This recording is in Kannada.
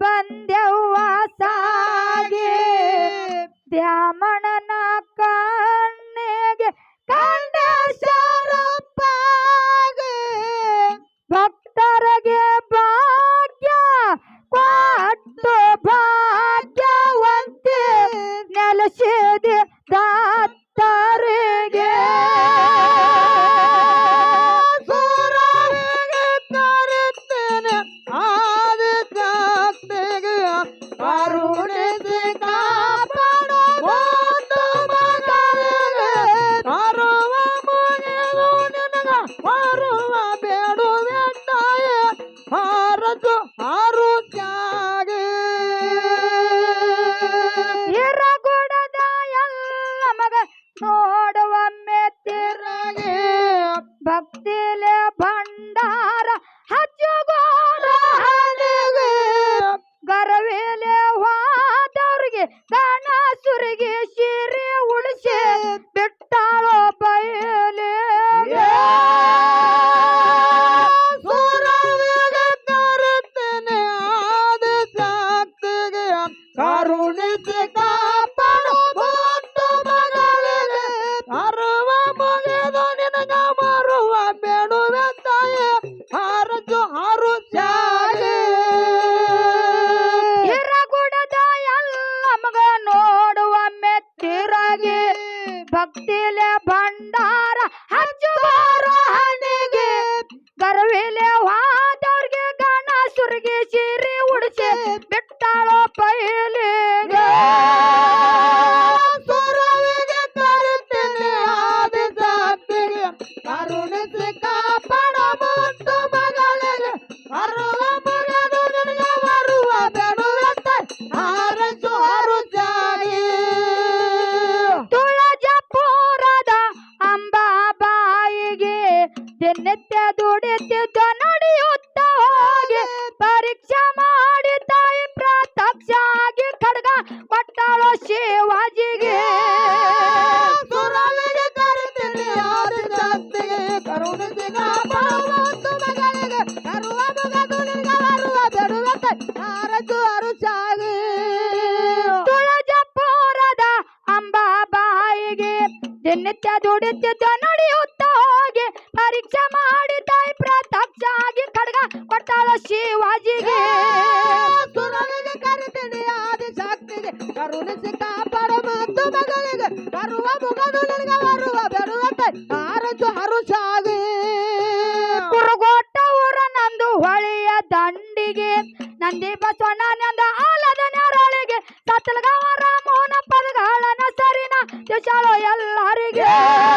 ಬಂದೆವ್ವ ಸಾಗೆ ದ್ಯಾಮಣನ ಕಣ್ಣಿಗೆ ಕಂಡ ಶಾರಪ್ಪಾಗ ಭಕ್ತರಿಗೆ ಭಾಗ್ಯ ಕೊಟ್ಟು ಭಾ ಊರಿಗೆ ಸೀರೆ ಉಳಿಸಿ ಬಿಟ್ಟಾಳೋ ಬಯಲೇ! ಕಾರುಣಿಸಿಕ ತೀರಾಗಿ ಭಕ್ತಿಲೆ ಭಂಡಾರ ಹಚ್ಚುವಾರ ಹಣಿಗೆ ಗರ್ವಿಲೆ ವಾದವ್ರಿಗೆ ಗಣ ಸುರ್ಗಿಸಿ ಬೆನ್ನೆತ್ತ ದುಡಿತಿದ್ದ ನಡೆಯುತ್ತ ಹೋಗಿ ಪರೀಕ್ಷೆ ಮಾಡಿ ತಾಯಿ ಪ್ರತ್ಯಕ್ಷ ಆಗಿ ಖಡ್ಗ ಕೊಡ್ತಾಳ ಶಿವಾಜಿಗೆ ಸುರನಿಗೆ ಕರಿತೀನಿ ಆದಿಶಕ್ತಿಗೆ ಕರುಣಿಸಿ ಕಾಪಾಡು ಮತ್ತು ಮಗಳಿಗೆ ಬರುವ ಮುಗ Yeah!